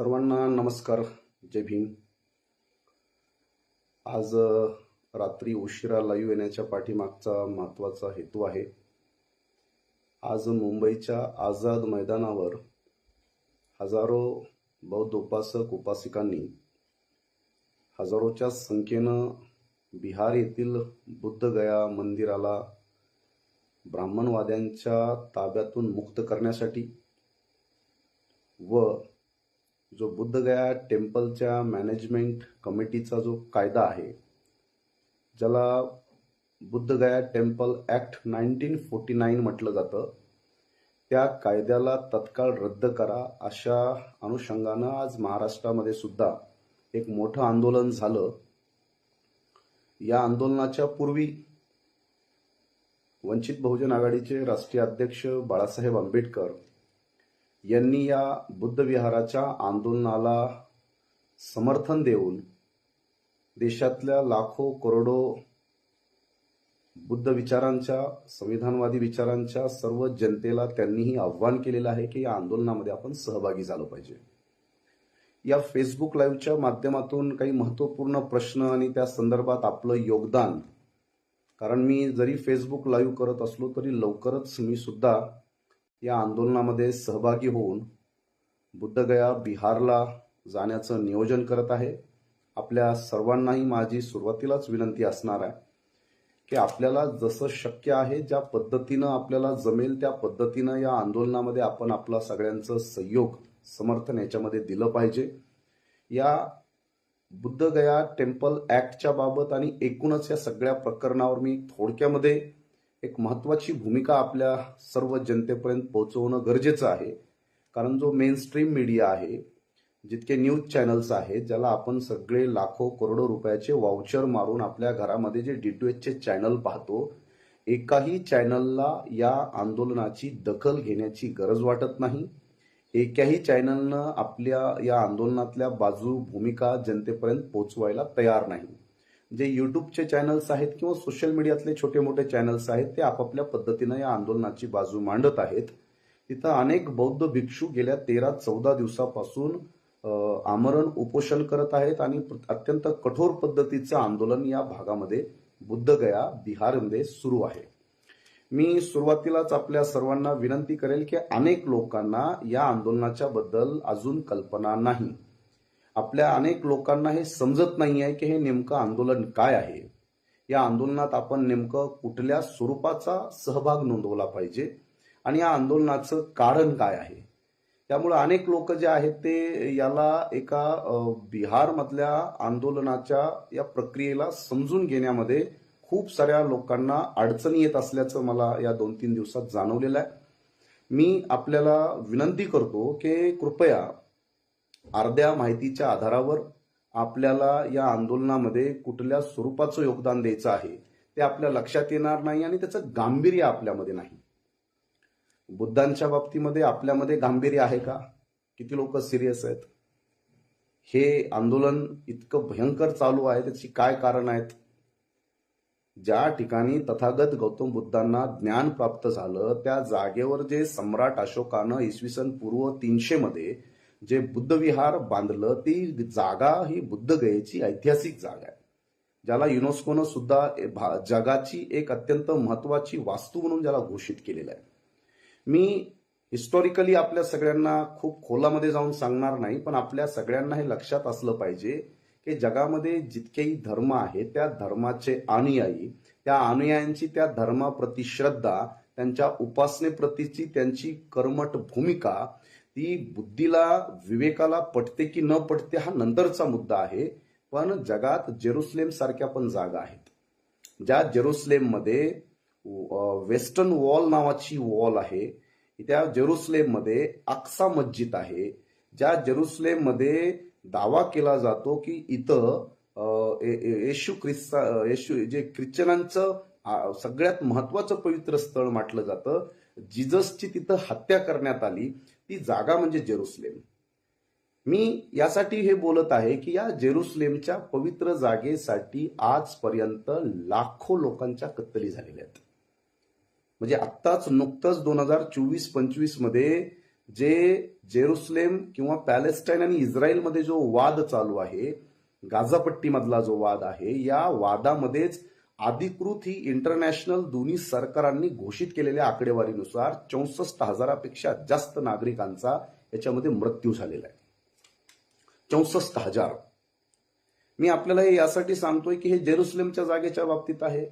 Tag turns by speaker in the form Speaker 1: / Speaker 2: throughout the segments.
Speaker 1: सर्वांना नमस्कार. जय भीम. आज रात्री उशिरा लाईव्ह येण्याच्या पाठीमागचा महत्त्वाचा हेतू आहे. आज मुंबईच्या आझाद मैदानावर हजारो बौद्ध उपासक उपासिकांनी हजारोच्या संख्येनं बिहार येथील बुद्धगया मंदिराला ब्राह्मणवाद्यांच्या ताब्यातून मुक्त करण्यासाठी व जो बुद्धगया टेम्पलच्या मॅनेजमेंट कमिटीचा जो कायदा आहे ज्याला Bodhgaya temple act nineteen forty nine म्हटलं जातं त्या कायद्याला तत्काळ रद्द करा अशा अनुषंगानं आज महाराष्ट्रामध्ये सुद्धा एक मोठं आंदोलन झालं. या आंदोलनाच्या पूर्वी वंचित बहुजन आघाडीचे राष्ट्रीय अध्यक्ष बाळासाहेब आंबेडकर यांनी या बुद्धविहाराच्या आंदोलनाला समर्थन देऊन देशातल्या लाखो करोडो बुद्ध विचारांच्या संविधानवादी विचारांच्या सर्व जनतेला त्यांनीही आव्हान केलेलं आहे की या आंदोलनामध्ये आपण सहभागी झालो पाहिजे. या फेसबुक लाईव्हच्या माध्यमातून काही महत्त्वपूर्ण प्रश्न आणि त्या संदर्भात आपलं योगदान कारण मी जरी फेसबुक लाईव्ह करत असलो तरी लवकरच मी सुद्धा या आंदोलनामध्ये सहभागी होऊन बुद्धगया बिहारला जाण्याचं नियोजन करत आहे. आपल्या सर्वांनाही माझी सुरुवातीलाच विनंती असणार आहे की आपल्याला जसं शक्य आहे ज्या पद्धतीनं आपल्याला जमेल त्या पद्धतीनं या आंदोलनामध्ये आपण आपला सगळ्यांचं सहयोग समर्थन याच्यामध्ये दिलं पाहिजे. या बुद्धगया टेम्पल ॲक्टच्या बाबत आणि एकूणच या सगळ्या प्रकरणावर मी थोडक्यामध्ये एक महत्वाची भूमिका आपल्या सर्व जनतेपर्यंत पोहोचवणं गरजेचं आहे. कारण जो मेन स्ट्रीम मीडिया आहे जितके न्यूज चॅनल्स आहेत ज्याला आपण सगळे लाखो करोडो रुपयाचे वाउचर मारून आपल्या घरामध्ये जे डी टू एचचे चॅनल पाहतो एकाही चॅनलला या आंदोलनाची दखल घेण्याची गरज वाटत नाही. एकाही चॅनलनं आपल्या या आंदोलनातल्या बाजू भूमिका जनतेपर्यंत पोहोचवायला तयार नाही. जे युट्यूबचे चॅनल्स आहेत किंवा सोशल मीडियातले छोटे मोठे चॅनल्स आहेत ते आपापल्या पद्धतीनं या आंदोलनाची बाजू मांडत आहेत. तिथं अनेक बौद्ध भिक्षू गेल्या तेरा चौदा दिवसापासून आमरण उपोषण करत आहेत आणि अत्यंत कठोर पद्धतीचं आंदोलन या भागामध्ये बुद्धगया बिहारमध्ये सुरू आहे. मी सुरुवातीलाच आपल्या सर्वांना विनंती करेल की अनेक लोकांना या आंदोलनाच्या बद्दल अजून कल्पना नाही. आपल्या अनेक लोकांना हे समजत नाही आहे की हे नेमकं आंदोलन काय आहे. या आंदोलनात आपण नेमकं कुठल्या स्वरूपाचा सहभाग नोंदवला पाहिजे आणि या आंदोलनाचं कारण काय आहे. त्यामुळे अनेक लोक जे आहेत ते याला एका बिहारमधल्या आंदोलनाच्या या प्रक्रियेला समजून घेण्यामध्ये खूप साऱ्या लोकांना अडचणी येत असल्याचं मला या दोन तीन दिवसात जाणवलेलं आहे. मी आपल्याला विनंती करतो की कृपया अर्ध्या माहितीच्या आधारावर आपल्याला या आंदोलनामध्ये कुठल्या स्वरूपाचं योगदान द्यायचं आहे ते आपल्या लक्षात येणार नाही आणि त्याचं गांभीर्य आपल्यामध्ये नाही. बुद्धांच्या बाबतीमध्ये आपल्यामध्ये गांभीर्य आहे का? किती लोक सिरियस आहेत? हे आंदोलन इतकं भयंकर चालू आहे त्याची काय कारण आहेत? ज्या ठिकाणी तथागत गौतम बुद्धांना ज्ञान प्राप्त झालं त्या जागेवर जे सम्राट अशोकानं इसवी सन पूर्व तीनशे मध्ये जे बुद्धविहार बांधलं ती जागा ही बुद्धगयेची ऐतिहासिक जागा आहे. ज्याला युनेस्कोनं सुद्धा भा- जगाची एक अत्यंत महत्वाची वास्तू म्हणून ज्याला घोषित केलेलं आहे. मी हिस्टॉरिकली आपल्या सगळ्यांना खूप खोलामध्ये जाऊन सांगणार नाही पण आपल्या सगळ्यांना हे लक्षात असलं पाहिजे की जगामध्ये जितकेही धर्म आहेत त्या धर्माचे अनुयायी त्या अनुयायांची त्या धर्माप्रती श्रद्धा त्यांच्या उपासनेप्रतीची त्यांची कर्मट भूमिका ती बुद्धीला विवेकाला पटते की न पटते हा नंतरचा मुद्दा आहे. पण जगात जेरुसलेम सारख्या पण जागा आहेत. ज्या जेरुसलेममध्ये वेस्टर्न वॉल नावाची वॉल आहे. त्या जेरुसलेममध्ये अक्सा मस्जिद आहे. ज्या जेरुसलेममध्ये दावा केला जातो की इथं येशू ख्रिस्ता येशू जे ख्रिश्चनांचं सगळ्यात महत्वाचं पवित्र स्थळ म्हटलं जातं. जिजसची तिथं हत्या करण्यात आली. ती जागा म्हणजे जेरुसलेम. मी यासाठी हे बोलत आहे की या जेरुसलेमच्या पवित्र जागेसाठी आजपर्यंत लाखो लोकांच्या कत्तली झालेल्या आहेत. म्हणजे आत्ताच नुकतंच दोन हजार चोवीस पंचवीसमध्ये जे जेरुसलेम किंवा पॅलेस्टाईन आणि इस्रायलमध्ये जो वाद चालू आहे गाझापट्टीमधला जो वाद आहे या वादामध्येच अधिकृत ही इंटरनॅशनल दोन्ही सरकारांनी घोषित केलेल्या आकडेवारीनुसार चौसष्ट हजारापेक्षा जास्त नागरिकांचा याच्यामध्ये मृत्यू झालेला आहे. चौसष्ट हजार. मी आपल्याला हे यासाठी सांगतोय की हे जेरुसलेमच्या जागेच्या बाबतीत आहे.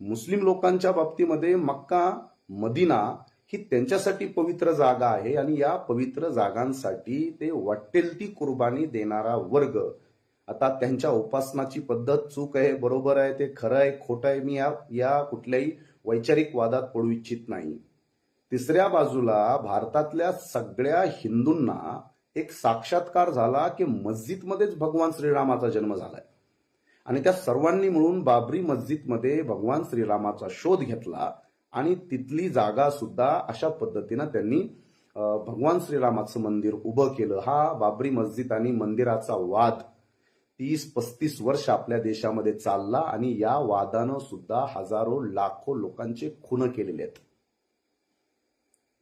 Speaker 1: मुस्लिम लोकांच्या बाबतीमध्ये मक्का मदिना ही त्यांच्यासाठी पवित्र जागा आहे आणि या पवित्र जागांसाठी ते वाटेल ती कुर्बानी देणारा वर्ग आता त्यांच्या उपासनाची पद्धत चूक आहे बरोबर आहे ते खरं आहे खोटं आहे मी या या कुठल्याही वैचारिक वादात पडू इच्छित नाही. तिसऱ्या बाजूला भारतातल्या सगळ्या हिंदूंना एक साक्षात्कार झाला की मस्जिदमध्येच भगवान श्रीरामाचा जन्म झालाय. आणि त्या सर्वांनी मिळून बाबरी मस्जिदमध्ये भगवान श्रीरामाचा शोध घेतला आणि तिथली जागा सुद्धा अशा पद्धतीनं त्यांनी भगवान श्रीरामाचं मंदिर उभं केलं. हा बाबरी मस्जिद आणि मंदिराचा वाद तीस पस्तीस वर्ष आपल्या देशामध्ये चालला आणि या वादानं सुद्धा हजारो लाखो लोकांचे खून केलेले आहेत.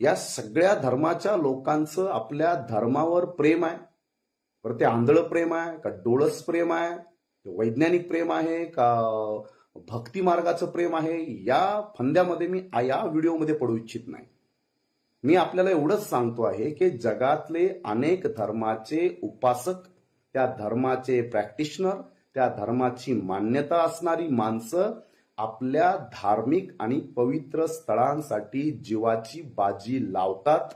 Speaker 1: या सगळ्या धर्माच्या लोकांचं आपल्या धर्मावर प्रेम आहे. बरं ते आंधळ प्रेम आहे का डोळस प्रेम आहे? वैज्ञानिक प्रेम आहे का भक्ती मार्गाचं प्रेम आहे? या फंद्यामध्ये मी या व्हिडिओमध्ये पडू इच्छित नाही. मी आपल्याला एवढंच सांगतो आहे की जगातले अनेक धर्माचे उपासक त्या धर्माचे प्रॅक्टिशनर त्या धर्माची मान्यता असणारी माणसं आपल्या धार्मिक आणि पवित्र स्थळांसाठी जीवाची बाजी लावतात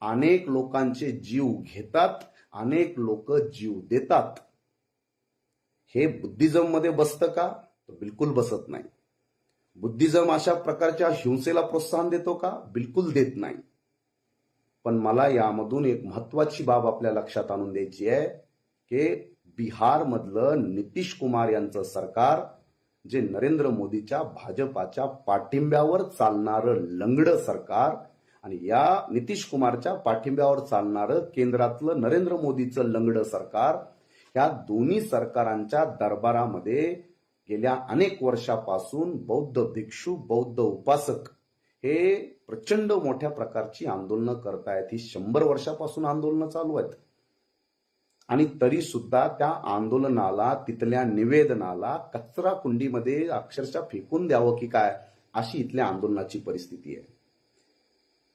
Speaker 1: अनेक लोकांचे जीव घेतात अनेक लोक जीव देतात. हे बुद्धिझममध्ये बसतं का? तर बिलकुल बसत नाही. बुद्धिझम अशा प्रकारच्या हिंसेला प्रोत्साहन देतो का? बिलकुल देत नाही. पण मला यामधून एक महत्वाची बाब आपल्या लक्षात आणून द्यायची आहे. की बिहारमधलं नितीश कुमार यांचं सरकार जे नरेंद्र मोदीच्या भाजपाच्या पाठिंब्यावर चालणारं लंगडं सरकार आणि या नितीश कुमारच्या पाठिंब्यावर चालणारं केंद्रातलं नरेंद्र मोदीचं लंगडं सरकार या दोन्ही सरकारांच्या दरबारामध्ये गेल्या अनेक वर्षापासून बौद्ध भिक्षू बौद्ध उपासक हे प्रचंड मोठ्या प्रकारची आंदोलनं करतायत. ही शंभर वर्षापासून आंदोलनं चालू आहेत. आणि तरी सुद्धा त्या आंदोलनाला तिथल्या निवेदनाला कचरा कुंडीमध्ये अक्षरशः फेकून द्यावं की काय अशी इथल्या आंदोलनाची परिस्थिती आहे.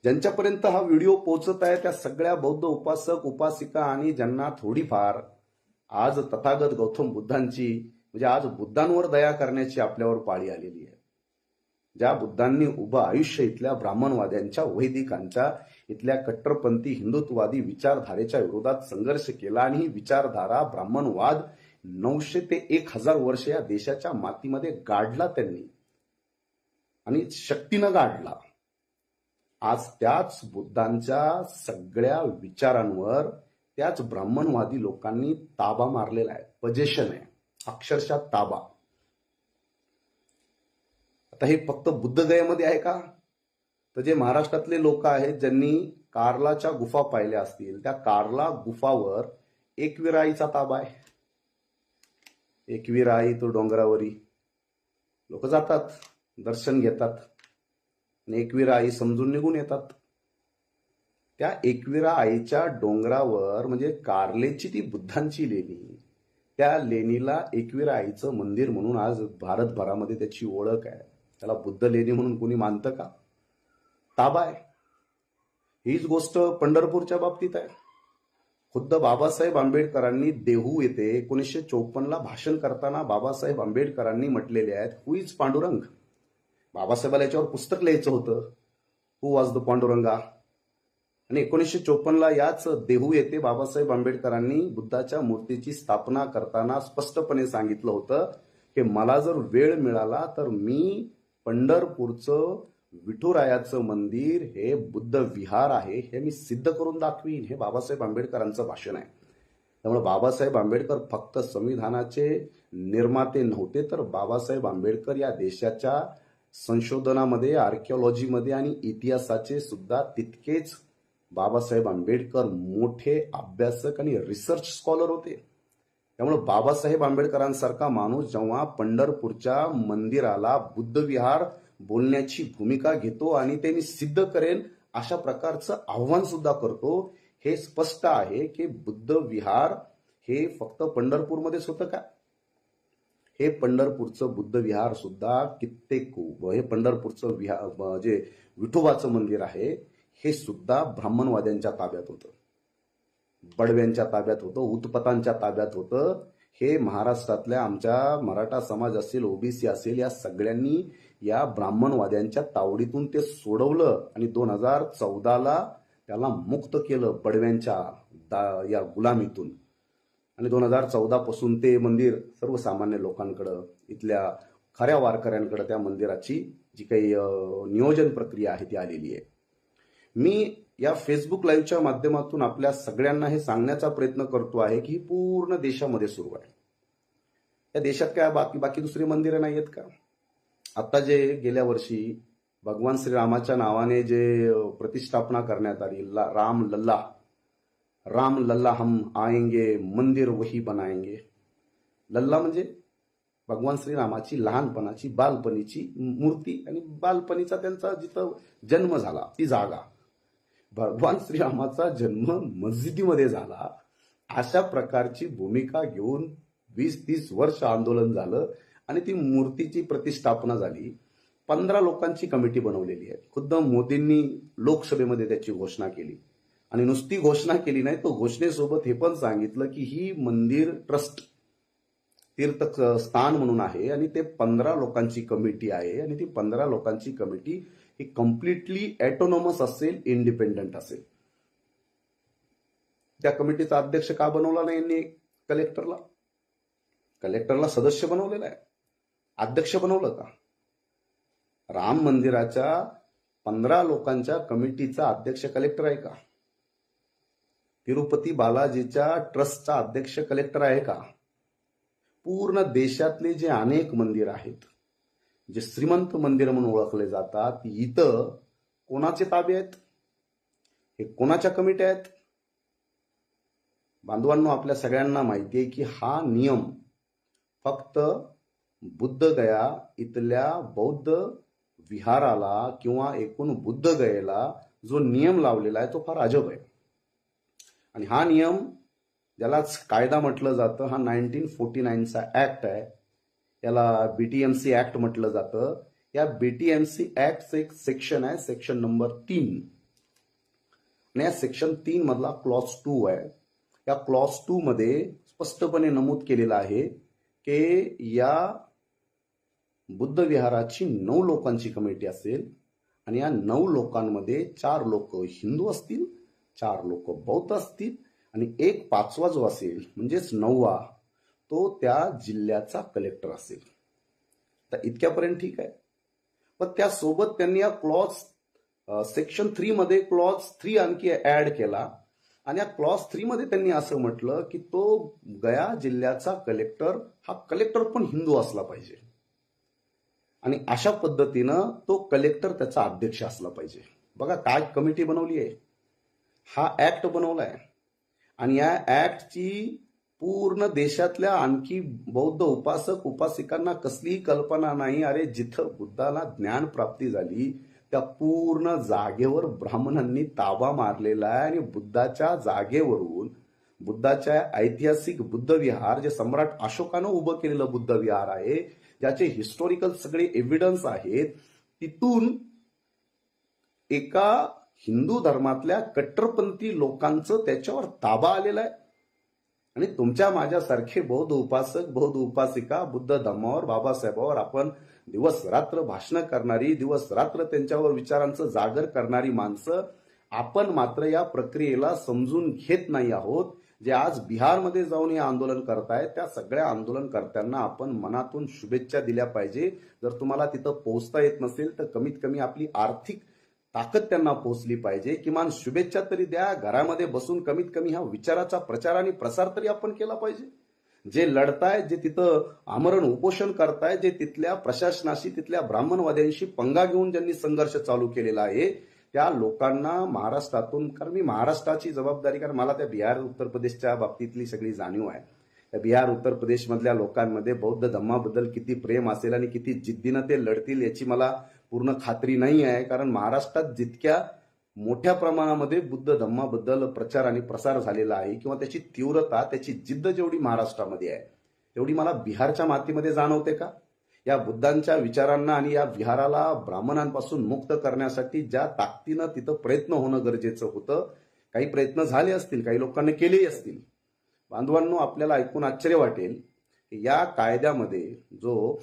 Speaker 1: ज्यांच्यापर्यंत हा व्हिडिओ पोहोचत आहे त्या सगळ्या बौद्ध उपासक उपासिका आणि ज्यांना थोडीफार आज तथागत गौतम बुद्धांची म्हणजे आज बुद्धांवर दया करण्याची आपल्यावर पाळी आलेली आहे. ज्या बुद्धांनी उभं आयुष्य इथल्या ब्राह्मणवाद्यांच्या वैदिकांच्या इथल्या कट्टरपंथी हिंदुत्ववादी विचारधारेच्या विरोधात संघर्ष केला आणि ही विचारधारा ब्राह्मणवाद नऊशे ते एक हजार वर्ष या देशाच्या मातीमध्ये गाडला त्यांनी. आणि शक्तीनं गाडला. आज त्याच बुद्धांच्या सगळ्या विचारांवर त्याच ब्राह्मणवादी लोकांनी ताबा मारलेला आहे. पजेशन आहे. अक्षरशः ताबा. आता हे फक्त बुद्धगयामध्ये आहे का? तर जे महाराष्ट्रातले लोक आहेत ज्यांनी कार्लाच्या गुफा पाहिल्या असतील त्या कार्ला गुफावर एकविराईचा ताबा आहे. एकविराई तो डोंगरावरी. लोक जातात दर्शन घेतात आणि एकविरा आई समजून निघून येतात. त्या एकविरा आईच्या डोंगरावर म्हणजे कार्लेची ती बुद्धांची लेणी त्या लेणीला एकविरा आईचं मंदिर म्हणून आज भारतभरामध्ये त्याची ओळख आहे. त्याला बुद्ध लेणी म्हणून कुणी मानतं का? ताबा आहे. हीच गोष्ट पंढरपूरच्या बाबतीत आहे. खुद्द बाबासाहेब आंबेडकरांनी देहू येथे एकोणीसशे चोपन्नला भाषण करताना बाबासाहेब आंबेडकरांनी म्हटलेले आहेत हु इज पांडुरंग? बाबासाहेबाला याच्यावर पुस्तक लिहायचं होतं. हु वाज द पांडुरंगा? आणि एकोणीसशे चोपन्नला याच देहू येथे बाबासाहेब आंबेडकरांनी बुद्धाच्या मूर्तीची स्थापना करताना स्पष्टपणे सांगितलं होतं की मला जर वेळ मिळाला तर मी पंढरपूरचं विठुरायाचं मंदिर हे बुद्ध विहार आहे हे मी सिद्ध करून दाखवीन हे बाबासाहेब आंबेडकरांचं भाषण आहे. त्यामुळे बाबासाहेब आंबेडकर फक्त संविधानाचे निर्माते नव्हते तर बाबासाहेब आंबेडकर या देशाच्या संशोधनामध्ये आर्किओलॉजीमध्ये आणि इतिहासाचे सुद्धा तितकेच बाबासाहेब आंबेडकर मोठे अभ्यासक आणि रिसर्च स्कॉलर होते. त्यामुळे बाबासाहेब आंबेडकरांसारखा माणूस जेव्हा पंढरपूरच्या मंदिराला बुद्धविहार बोलण्याची भूमिका घेतो आणि ते मी सिद्ध करेन अशा प्रकारचं आव्हान सुद्धा करतो हे स्पष्ट आहे की बुद्ध विहार हे फक्त पंढरपूरमध्येच होतं का? हे पंढरपूरचं बुद्ध विहार सुद्धा कित्येक हे पंढरपूरचं विहार जे म्हणजे विठोबाचं मंदिर आहे हे सुद्धा ब्राह्मणवाद्यांच्या ताब्यात होतं. बडव्यांच्या ताब्यात होतं उत्पतांच्या ताब्यात होतं. हे महाराष्ट्रातल्या आमच्या मराठा समाज असेल ओबीसी असेल या सगळ्यांनी या ब्राह्मणवाद्यांच्या तावडीतून ते सोडवलं आणि दोन हजार चौदाला त्याला मुक्त केलं बडव्यांच्या दा- या गुलामीतून. आणि दोन हजार चौदापासून ते मंदिर सर्वसामान्य लोकांकडं इथल्या खऱ्या वारकऱ्यांकडं त्या मंदिराची जी काही नियोजन प्रक्रिया आहे ती आलेली आहे. मी या फेसबुक लाईव्हच्या माध्यमातून आपल्या सगळ्यांना हे सांगण्याचा प्रयत्न करतो आहे की पूर्ण देशामध्ये सुरू आहे. या देशात काय बाकी बाकी दुसरी मंदिरं नाही आहेत का? आता जे गेल्या वर्षी भगवान श्रीरामाच्या नावाने जे प्रतिष्ठापना करण्यात आली ला- राम लल्ला राम लल्ला हम आएंगे मंदिर वही बनाएंगे. लल्ला म्हणजे भगवान श्रीरामाची लहानपणाची बालपणीची मूर्ती आणि बालपणीचा त्यांचा जिथं जन्म झाला ती जागा. भगवान श्रीरामाचा जन्म मस्जिदीमध्ये झाला. अशा प्रकारची भूमिका घेऊन वीस तीस वर्ष आंदोलन झालं आणि ती मूर्तीची प्रतिष्ठापना झाली. पंधरा लोकांची कमिटी बनवलेली आहे. खुद्द मोदींनी लोकसभेमध्ये त्याची घोषणा केली. आणि नुसती घोषणा केली नाही तो घोषणेसोबत हे पण सांगितलं की ही मंदिर ट्रस्ट तीर्थ स्थान म्हणून आहे आणि ते पंधरा लोकांची कमिटी आहे आणि ती पंधरा लोकांची कमिटी ही कम्प्लिटली ऍटोनॉमस असेल इंडिपेंडंट असेल. त्या कमिटीचा अध्यक्ष का बनवला नाही यांनी कलेक्टरला कलेक्टरला सदस्य बनवलेला आहे. अध्यक्ष बनवलं का? राम मंदिराच्या पंधरा लोकांच्या कमिटीचा अध्यक्ष कलेक्टर आहे का? तिरुपती बालाजीच्या ट्रस्टचा अध्यक्ष कलेक्टर आहे का? पूर्ण देशातले जे अनेक मंदिर आहेत जे श्रीमंत मंदिर म्हणून ओळखले जातात इथं कोणाचे ताबे आहेत? हे कोणाच्या कमिट्या आहेत? बांधवांनो आपल्या सगळ्यांना माहिती आहे की हा नियम फक्त बुद्धगया इथल्या बौद्ध विहाराला किंवा एकूण बुद्धगयेला जो नियम लावलेला आहे तो फार अजब आहे. आणि हा नियम ज्यालाच कायदा म्हटलं जातं हा नाईन्टीन फोर्टी नाईनचा ऍक्ट आहे. याला बीटीएमसी ऍक्ट म्हटलं जातं. या बीटीएमसी ऍक्टचं एक सेक्शन आहे सेक्शन नंबर तीन. आणि या सेक्शन तीन मधला क्लॉज टू आहे. या क्लॉज टू मध्ये स्पष्टपणे नमूद केलेलं आहे की या बुद्ध विहाराची नऊ लोकांची कमिटी असेल आणि या नऊ लोकांमध्ये चार लोक हिंदू असतील चार लोक बौद्ध असतील आणि एक पाचवा जो असेल म्हणजेच नववा तो त्या जिल्ह्याचा कलेक्टर असेल. तर इतक्यापर्यंत ठीक आहे. पण त्यासोबत त्यांनी या क्लॉज सेक्शन थ्री मध्ये क्लॉज थ्री आणखी ऍड केला. आणि या क्लॉज थ्री मध्ये त्यांनी असं म्हटलं की तो गया जिल्ह्याचा कलेक्टर हा कलेक्टर पण हिंदू असला पाहिजे. आणि अशा पद्धतीनं तो कलेक्टर त्याचा अध्यक्ष असला पाहिजे. बघा काय कमिटी बनवली आहे. हा ऍक्ट बनवलाय. आणि या ऍक्टची पूर्ण देशातल्या आणखी बौद्ध उपासक उपासिकांना कसलीही कल्पना नाही. अरे जिथं बुद्धाला ज्ञान प्राप्ती झाली त्या पूर्ण जागेवर ब्राह्मणांनी ताबा मारलेला आहे. आणि बुद्धाच्या जागेवरून बुद्धाच्या ऐतिहासिक बुद्ध विहार जे सम्राट अशोकानं उभं केलेलं बुद्ध विहार आहे ज्याचे हिस्टॉरिकल सगळे एव्हिडन्स आहेत तिथून एका हिंदू धर्मातल्या कट्टरपंथी लोकांचं त्याच्यावर ताबा आलेला आहे. आणि तुमच्या माझ्यासारखे बौद्ध उपासक बौद्ध उपासिका बुद्ध धम्मावर बाबासाहेबावर आपण दिवस रात्र भाषणं करणारी दिवस रात्र त्यांच्यावर विचारांचं जागर करणारी माणसं आपण मात्र या प्रक्रियेला समजून घेत नाही आहोत. जे आज बिहारमध्ये जाऊन हे आंदोलन करतायत त्या सगळ्या आंदोलनकर्त्यांना आपण मनातून शुभेच्छा दिल्या पाहिजे. जर तुम्हाला तिथं पोहोचता येत नसेल तर कमीत कमी आपली आर्थिक ताकद त्यांना पोहोचली पाहिजे. किमान शुभेच्छा तरी द्या. घरामध्ये बसून कमीत कमी हा विचाराचा प्रचार आणि प्रसार तरी आपण केला पाहिजे. जे लढतायत जे तिथं आमरण उपोषण करतायत जे तिथल्या प्रशासनाशी तिथल्या ब्राह्मणवाद्यांशी पंगा घेऊन ज्यांनी संघर्ष चालू केलेला आहे त्या लोकांना महाराष्ट्रातून कारण मी महाराष्ट्राची जबाबदारी कारण मला त्या बिहार उत्तर प्रदेशच्या बाबतीतली सगळी जाणीव आहे. त्या बिहार उत्तर प्रदेशमधल्या लोकांमध्ये बौद्ध धम्माबद्दल किती प्रेम असेल आणि किती जिद्दीनं ते लढतील याची मला पूर्ण खात्री नाही आहे कारण महाराष्ट्रात जितक्या मोठ्या प्रमाणामध्ये बुद्ध धम्माबद्दल प्रचार आणि प्रसार झालेला आहे किंवा त्याची तीव्रता त्याची जिद्द जेवढी महाराष्ट्रामध्ये आहे तेवढी मला बिहारच्या मातीमध्ये जाणवते का? या बुद्धांच्या विचारांना आणि या विहाराला ब्राह्मणांपासून मुक्त करण्यासाठी ज्या ताकदीनं तिथं प्रयत्न होणं गरजेचं होतं काही प्रयत्न झाले असतील काही लोकांनी केलेही असतील. बांधवांनो आपल्याला ऐकून आश्चर्य वाटेल की या कायद्यामध्ये जो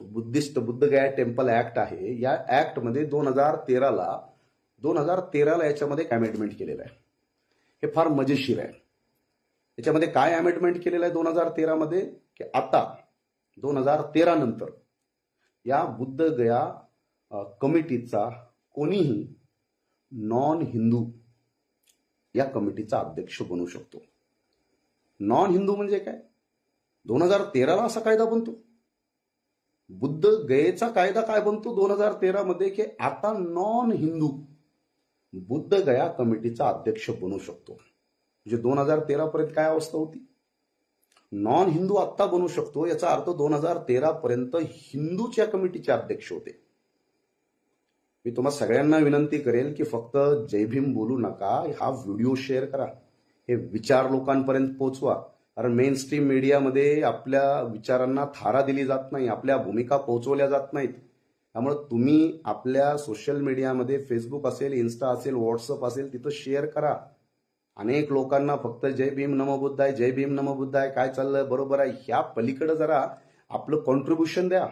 Speaker 1: बुद्धिस्ट बुद्धगया टेम्पल ऍक्ट आहे. या ऍक्टमध्ये दोन हजार तेराला दोन हजार तेराला याच्यामध्ये एक अमेंडमेंट केलेलं आहे. हे फार मजेशीर आहे. याच्यामध्ये काय अमेंडमेंट केलेलं आहे दोन हजार तेरामध्ये? की आता दोन हजार तेरा नंतर या बुद्धगया कमिटीचा कोणीही नॉन हिंदू या कमिटीचा अध्यक्ष बनू शकतो. नॉन हिंदू म्हणजे काय? दोन हजार तेराला असा कायदा बनतो. बुद्ध गयेचा कायदा काय बनतो दोन हजार तेरा मध्ये की आता नॉन हिंदू बुद्ध गया कमिटीचा अध्यक्ष बनू शकतो. म्हणजे दोन हजार तेरा पर्यंत काय अवस्था होती? नॉन हिंदू आत्ता बनू शकतो याचा अर्थ दोन हजार तेरा पर्यंत हिंदूच्या कमिटीचे अध्यक्ष होते. मी तुम्हाला सगळ्यांना विनंती करेल की फक्त जय भीम बोलू नका हा व्हिडिओ शेअर करा हे विचार लोकांपर्यंत पोहोचवा कारण मेन स्ट्रीम मीडियामध्ये आपल्या विचारांना थारा दिली जात नाही आपल्या भूमिका पोहोचवल्या जात नाहीत. त्यामुळे तुम्ही आपल्या सोशल मीडियामध्ये फेसबुक असेल इन्स्टा असेल व्हॉट्सअप असेल तिथं शेअर करा. अनेक लोकांना फक्त जय भीम नमबुद्ध आहे जय भीम नमबुद्ध आहे काय चाललंय बरोबर आहे. ह्या पलीकडे जरा आपलं कॉन्ट्रीब्युशन द्या.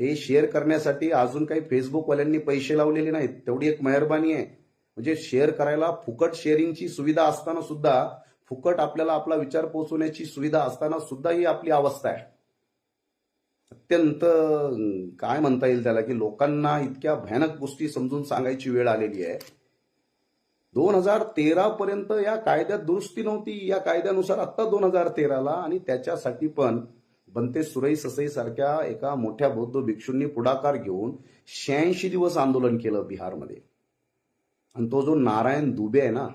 Speaker 1: हे शेअर करण्यासाठी अजून काही फेसबुकवाल्यांनी पैसे लावलेले नाहीत. तेवढी एक मेहरबानी आहे. म्हणजे शेअर करायला फुकट शेअरिंगची सुविधा असताना सुद्धा फुकट आपल्याला आपला विचार पोहोचवण्याची सुविधा असताना सुद्धा ही आपली अवस्था आहे. अत्यंत काय म्हणता येईल त्याला की लोकांना इतक्या भयानक गोष्टी समजून सांगायची वेळ आलेली आहे. दोन हजार तेरा पर्यंत या कायद्यात दुरुस्ती नव्हती. या कायद्यानुसार आत्ता दोन हजार तेराला आणि त्याच्यासाठी पण बनते सुरई ससई सारख्या एका मोठ्या बौद्ध भिक्षूंनी पुढाकार घेऊन शहाऐंशी दिवस आंदोलन केलं बिहारमध्ये. आणि तो जो नारायण दुबे आहे ना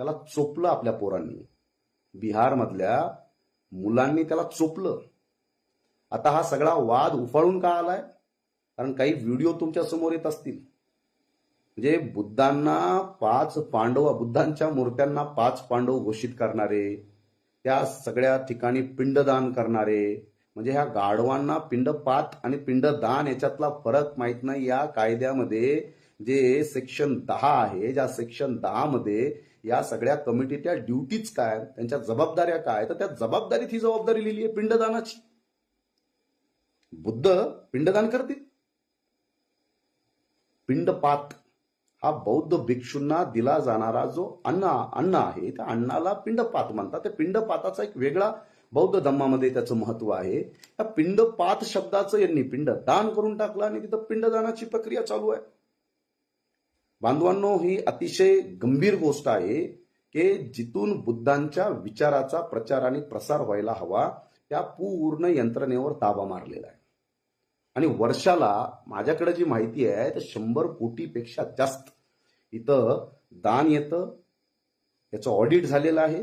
Speaker 1: त्याला चोपलं आपल्या पोरांनी. बिहारमधल्या मुलांनी त्याला चोपलं. आता हा सगळा वाद उफाळून का आलाय? कारण काही व्हिडिओ तुमच्यासमोर येत असतील. म्हणजे बुद्धांना पाच पांडव बुद्धांच्या मूर्त्यांना पाच पांडव घोषित करणारे त्या सगळ्या ठिकाणी पिंडदान करणारे म्हणजे ह्या गाढवांना पिंडपात आणि पिंडदान याच्यातला फरक माहीत नाही. या कायद्यामध्ये जे सेक्शन दहा आहे ज्या सेक्शन दहा मध्ये या सगळ्या कमिटीच्या ड्युटीज काय त्यांच्या जबाबदाऱ्या काय तर त्या जबाबदारीत ही जबाबदारी लिहिली आहे पिंडदानाची. बुद्ध पिंडदान करतील. पिंडपात हा बौद्ध भिक्षूंना दिला जाणारा जो अन्न अन्न आहे त्या अन्नाला पिंडपात म्हणतात. त्या पिंडपाताचा एक वेगळा बौद्ध धम्मामध्ये त्याचं महत्त्व आहे. त्या पिंडपात शब्दाचं यांनी पिंड दान करून टाकलं आणि तिथं पिंडदानाची प्रक्रिया चालू आहे. बांधवांनो ही अतिशय गंभीर गोष्ट आहे की जिथून बुद्धांच्या विचाराचा प्रचार आणि प्रसार व्हायला हवा त्या पूर्ण यंत्रणेवर ताबा मारलेला आहे. आणि वर्षाला माझ्याकडे जी माहिती आहे तर शंभर कोटीपेक्षा जास्त. इथं दान येतं याचं ऑडिट झालेलं आहे.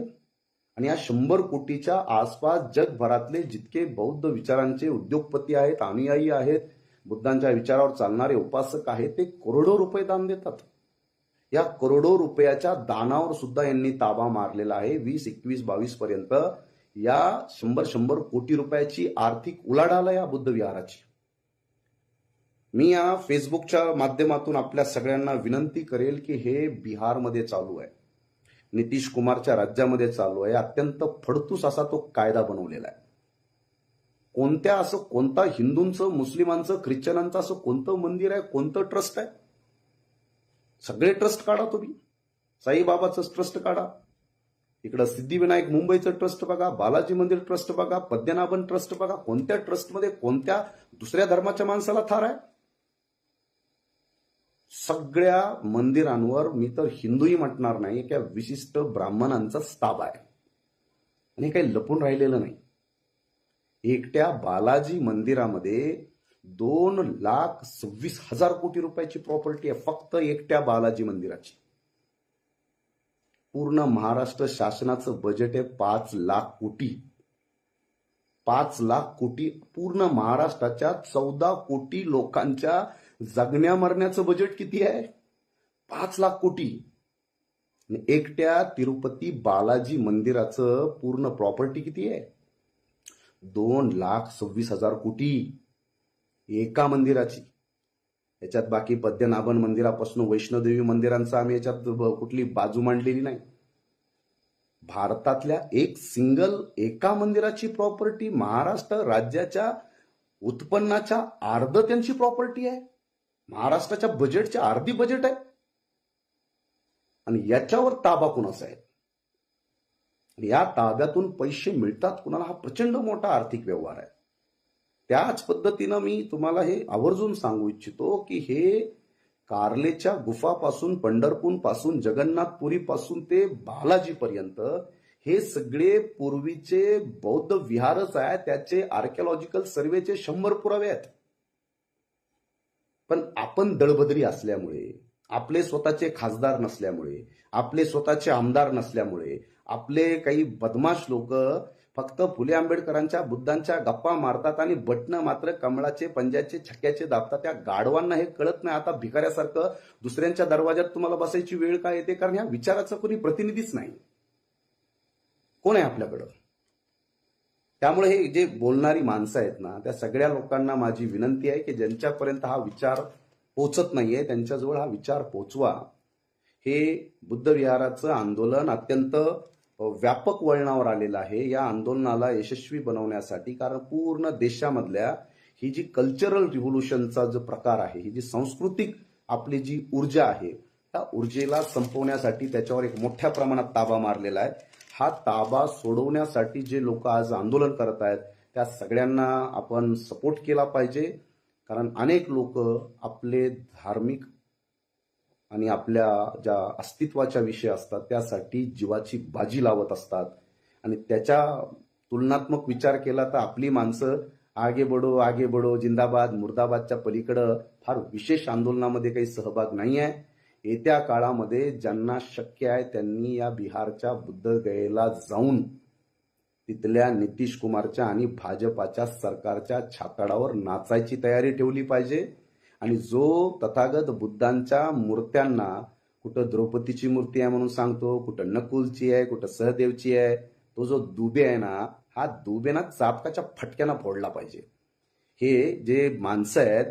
Speaker 1: आणि या शंभर कोटीच्या आसपास जगभरातले जितके बौद्ध विचारांचे उद्योगपती आहेत अनुयायी आहेत बुद्धांच्या विचारावर चालणारे उपासक आहेत ते करोडो रुपये दान देतात. या करोडो रुपयाच्या दानावर सुद्धा यांनी ताबा मारलेला आहे. वीस एकवीस बावीस पर्यंत या शंभर शंभर कोटी रुपयाची आर्थिक उलाढाल या बुद्ध विहाराची. मी या फेसबुकच्या माध्यमातून आपल्या सगळ्यांना विनंती करेल की हे बिहारमध्ये चालू आहे. नितीश कुमारच्या राज्यामध्ये चालू आहे. अत्यंत फडतूस असा तो कायदा बनवलेला आहे. कोणत्या असं कोणता हिंदूंचं मुस्लिमांचं ख्रिश्चनांचं असं कोणतं मंदिर आहे कोणतं ट्रस्ट आहे? सगळे ट्रस्ट काढा तुम्ही. साईबाबाचं ट्रस्ट काढा. इकडं सिद्धिविनायक मुंबईचं ट्रस्ट बघा बालाजी मंदिर ट्रस्ट बघा पद्मनाभन ट्रस्ट बघा कोणत्या ट्रस्टमध्ये कोणत्या दुसऱ्या धर्माच्या माणसाला थार आहे? सगळ्या मंदिरांवर मी तर हिंदूही म्हटणार नाही त्या विशिष्ट ब्राह्मणांचा ताबा आहे. आणि काही लपून राहिलेलं नाही. एकट्या बालाजी मंदिरामध्ये दोन लाख सव्वीस हजार कोटी रुपयाची प्रॉपर्टी आहे फक्त एकट्या बालाजी मंदिराची. पूर्ण महाराष्ट्र शासनाचं बजेट आहे पाच लाख कोटी. पाच लाख कोटी पूर्ण महाराष्ट्राच्या चौदा कोटी लोकांच्या जगण्या मरण्याचं बजेट किती आहे? पाच लाख कोटी. एकट्या तिरुपती बालाजी मंदिराचं पूर्ण प्रॉपर्टी किती आहे? दोन लाख सव्वीस हजार कोटी. एका मंदिराची. याच्यात बाकी पद्यनाभन मंदिरापासून वैष्णोदेवी मंदिरांचा आम्ही याच्यात कुठली बाजू मांडलेली नाही. भारतातल्या एक सिंगल एका मंदिराची प्रॉपर्टी महाराष्ट्र राज्याच्या उत्पन्नाच्या अर्ध त्यांची प्रॉपर्टी आहे. महाराष्ट्राच्या बजेटच्या अर्धी बजेट आहे. आणि याच्यावर ताबा कुणाचा आहे? या ताब्यातून पैसे मिळतात कुणाला? हा प्रचंड मोठा आर्थिक व्यवहार आहे. त्याच पद्धतीनं मी तुम्हाला हे आवर्जून सांगू इच्छितो की हे कार्लेच्या गुफापासून पंढरपूरपासून जगन्नाथपुरी पासून ते बालाजी पर्यंत हे सगळे पूर्वीचे बौद्ध विहारच आहे त्याचे आर्किओलॉजिकल सर्वेचे शंभर पुरावे आहेत. पण आपण दळबदरी असल्यामुळे आपले स्वतःचे खासदार नसल्यामुळे आपले स्वतःचे आमदार नसल्यामुळे आपले काही बदमाश लोक फक्त फुले आंबेडकरांच्या बुद्धांच्या गप्पा मारतात आणि बटणं मात्र कमळाचे पंजाचे छक्क्याचे दाबतात. त्या गाढवांना हे कळत नाही. आता भिकाऱ्यासारखं दुसऱ्यांच्या दरवाजात तुम्हाला बसायची वेळ काय येते? कारण ह्या विचाराचा कोणी प्रतिनिधीच नाही. कोण आहे आपल्याकडं? त्यामुळे हे जे बोलणारी माणसं आहेत ना त्या सगळ्या लोकांना माझी विनंती आहे की ज्यांच्यापर्यंत हा विचार पोचत नाहीये त्यांच्याजवळ हा विचार पोचवा. हे बुद्ध विहाराचं आंदोलन अत्यंत व्यापक वळणावर आलेलं आहे. या आंदोलनाला यशस्वी बनवण्यासाठी कारण पूर्ण देशामधल्या ही जी कल्चरल रिव्होल्युशनचा जो प्रकार आहे ही जी सांस्कृतिक आपली जी ऊर्जा आहे त्या ऊर्जेला संपवण्यासाठी त्याच्यावर एक मोठ्या प्रमाणात ताबा मारलेला आहे. हा ताबा सोडवण्यासाठी जे लोक आज आंदोलन करत आहेत त्या सगळ्यांना आपण सपोर्ट केला पाहिजे. कारण अनेक लोक आपले धार्मिक आणि आपल्या ज्या अस्तित्वाच्या विषय असतात त्यासाठी जीवाची बाजी लावत असतात. आणि त्याच्या तुलनात्मक विचार केला तर आपली माणसं आगे बडो आगे बडो जिंदाबाद मुर्दाबादच्या पलीकडं फार विशेष आंदोलनामध्ये काही सहभाग नाही आहे येत्या काळामध्ये ज्यांना शक्य आहे त्यांनी या बिहारच्या बुद्धगयेला जाऊन तिथल्या नितीश कुमारच्या आणि भाजपाच्या सरकारच्या छाताडावर नाचायची तयारी ठेवली पाहिजे. आणि जो तथागत बुद्धांच्या मूर्त्यांना कुठं द्रौपदीची मूर्ती आहे म्हणून सांगतो कुठं नकुलची आहे कुठं सहदेवची आहे तो जो दुबे आहे ना हा दुबे ना चापकाच्या फटक्यानं फोडला पाहिजे. हे जे माणसं आहेत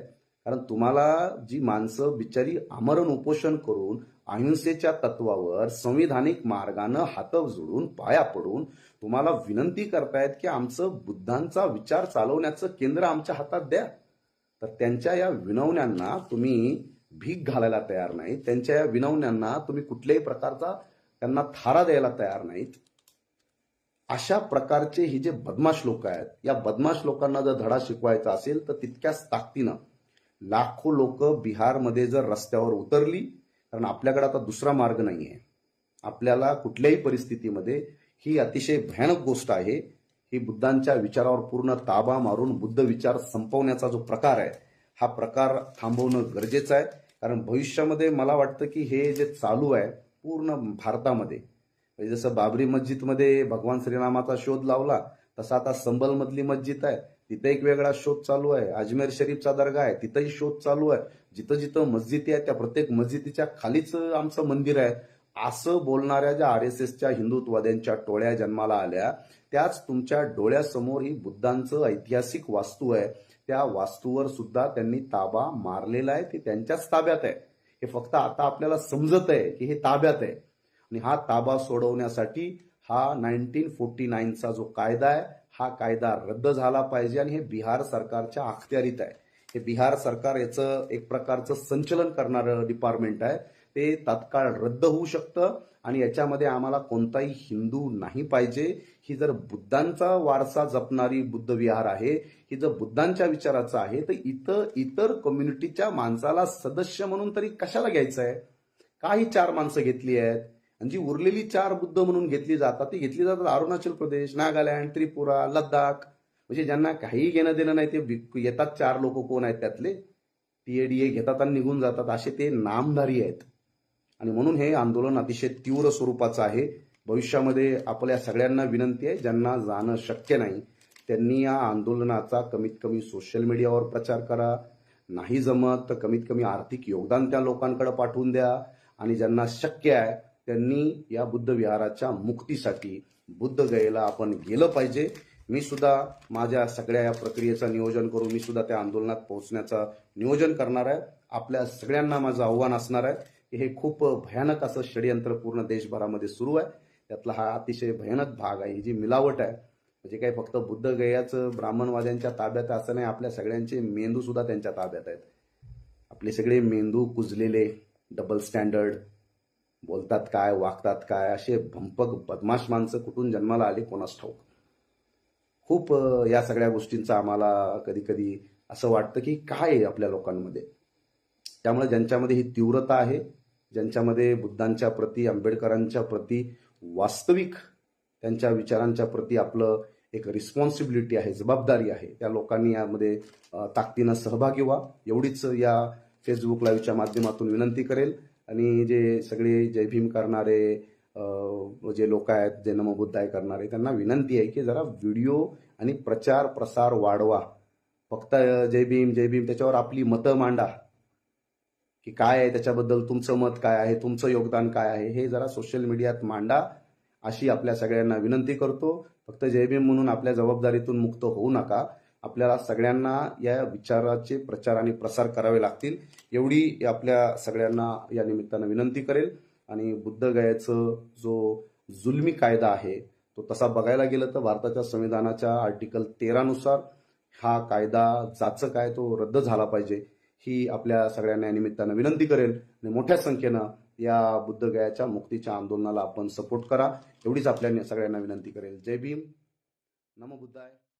Speaker 1: कारण तुम्हाला जी माणसं बिचारी आमरण उपोषण करून अहिंसेच्या तत्वावर संविधानिक मार्गानं हात जोडून पाया पडून तुम्हाला विनंती करतायत की आमचं बुद्धांचा विचार चालवण्याचं केंद्र आमच्या हातात द्या. तर त्यांच्या या विनवण्यांना तुम्ही भीक घालायला तयार नाही त्यांच्या या विनवण्यांना तुम्ही कुठल्याही प्रकारचा त्यांना थारा द्यायला तयार नाहीत. अशा प्रकारचे ही जे बदमाश लोक आहेत या बदमाश लोकांना जर धडा शिकवायचा असेल तर तितक्याच ताकदीनं लाखो लोक बिहारमध्ये जर रस्त्यावर उतरली कारण आपल्याकडे आता दुसरा मार्ग नाही आहे आपल्याला कुठल्याही परिस्थितीमध्ये ही अतिशय भयानक गोष्ट आहे. ही बुद्धांच्या विचारावर पूर्ण ताबा मारून बुद्ध विचार संपवण्याचा जो प्रकार आहे हा प्रकार थांबवणं गरजेचं आहे. कारण भविष्यामध्ये मला वाटतं की हे जे चालू आहे पूर्ण भारतामध्ये म्हणजे जसं बाबरी मस्जिदमध्ये भगवान श्रीरामाचा शोध लावला तसा आता संबलमधली मस्जिद आहे तिथं एक वेगळा शोध चालू आहे. अजमेर शरीफचा दर्गा आहे तिथंही शोध चालू आहे. जिथं जिथं मस्जिदी आहे त्या प्रत्येक मस्जिदीच्या खालीच आमचं मंदिर आहे. असं बोलणाऱ्या ज्या आर एस एसच्या हिंदुत्ववाद्यांच्या टोळ्या जन्माला आल्या त्याच तुमच्या डोळ्यासमोर ही बुद्धांचं ऐतिहासिक वास्तू आहे. त्या वास्तूवर सुद्धा त्यांनी ताबा मारलेला आहे. ते त्यांच्याच ताब्यात आहे. हे फक्त आता आपल्याला समजत आहे की हे ताब्यात आहे. आणि हा ताबा सोडवण्यासाठी हा नाईन्टीन फोर्टी नाईनचा जो कायदा आहे हा कायदा रद्द झाला पाहिजे आणि हे बिहार सरकारच्या अखत्यारीत आहे. हे बिहार सरकार याचं एक प्रकारचं संचलन करणारं डिपार्टमेंट आहे. ते तात्काळ रद्द होऊ शकतं आणि याच्यामध्ये आम्हाला कोणताही हिंदू नाही पाहिजे. ही जर बुद्धांचा वारसा जपणारी बुद्ध विहार आहे ही जर बुद्धांच्या विचाराचं आहे तर इतर इतर कम्युनिटीच्या माणसाला सदस्य म्हणून तरी कशाला घ्यायचं आहे काही चार माणसं घेतली आहेत आणि जी उरलेली चार बुद्ध म्हणून घेतली जातात ती घेतली जातात अरुणाचल प्रदेश नागालँड त्रिपुरा लद्दाख. म्हणजे ज्यांना काही घेणं देणं नाही ते येतात चार लोक कोण आहेत त्यातले? टीएडीए घेतात आणि निघून जातात. असे ते नामधारी आहेत. आणि म्हणून हे आंदोलन अतिशय तीव्र स्वरूपाचं आहे. भविष्यामध्ये आपल्या सगळ्यांना विनंती आहे ज्यांना जाणं शक्य नाही त्यांनी या आंदोलनाचा कमीत कमी सोशल मीडियावर प्रचार करा. नाही जमत तर कमीत कमी आर्थिक योगदान त्या लोकांकडे पाठवून द्या. आणि ज्यांना शक्य आहे त्यांनी या बुद्ध विहाराच्या मुक्तीसाठी बुद्ध गयेला आपण गेलं पाहिजे. मी सुद्धा माझ्या सगळ्या या प्रक्रियेचं नियोजन करून मी सुद्धा त्या आंदोलनात पोहोचण्याचं नियोजन करणार आहे. आपल्या सगळ्यांना माझं आव्हान असणार आहे. की हे खूप भयानक असं षडयंत्र पूर्ण देशभरामध्ये सुरू आहे. त्यातला हा अतिशय भयानक भाग आहे. ही जी मिलावट आहे म्हणजे काही फक्त बुद्ध गयाचं ब्राह्मणवाद्यांच्या ताब्यात असं नाही आपल्या सगळ्यांचे मेंदू सुद्धा त्यांच्या ताब्यात आहेत. आपले सगळे मेंदू कुजलेले डबल स्टँडर्ड बोलतात काय वागतात काय असे भंपक बदमाश माणसं कुठून जन्माला आले कोणास ठाऊक. खूप या सगळ्या गोष्टींचा आम्हाला कधी कधी असं वाटतं की काय आहे आपल्या लोकांमध्ये? त्यामुळे ज्यांच्यामध्ये ही तीव्रता आहे ज्यांच्यामध्ये बुद्धांच्या प्रती आंबेडकरांच्या प्रती वास्तविक त्यांच्या विचारांच्या प्रती आपलं एक रिस्पॉन्सिबिलिटी आहे जबाबदारी आहे त्या लोकांनी यामध्ये ताकदीनं सहभागी व्हा. एवढीच या फेसबुक लाईव्हच्या माध्यमातून विनंती करेल. आणि जे सगळे जय भीम करणारे जे लोक आहेत जे नमबुद्धाय करणारे त्यांना विनंती आहे की जरा व्हिडिओ आणि प्रचार प्रसार वाढवा. फक्त जय भीम जय भीम त्याच्यावर आपली मतं मांडा. की काय आहे त्याच्याबद्दल तुमचं मत काय आहे तुमचं योगदान काय आहे हे जरा सोशल मीडियात मांडा. अशी आपल्या सगळ्यांना विनंती करतो. फक्त जय भीम म्हणून आपल्या जबाबदारीतून मुक्त होऊ नका. आपल्याला सगळ्यांना या विचाराचे प्रचार आणि प्रसार करावे लागतील. एवढी आपल्या सगळ्यांना या निमित्तानं विनंती करेल. आणि बुद्धगयाचं जो जुलमी कायदा आहे तो तसा बघायला गेलं तर भारताच्या संविधानाच्या आर्टिकल तेरानुसार हा कायदा जाचं काय तो रद्द झाला पाहिजे. ही आपल्या सगळ्यांना या निमित्तानं विनंती करेल आणि मोठ्या संख्येनं या बुद्धगयाच्या मुक्तीच्या आंदोलनाला आपण सपोर्ट करा. एवढीच आपल्या सगळ्यांना विनंती करेल. जय भीम. नमो बुद्धाय.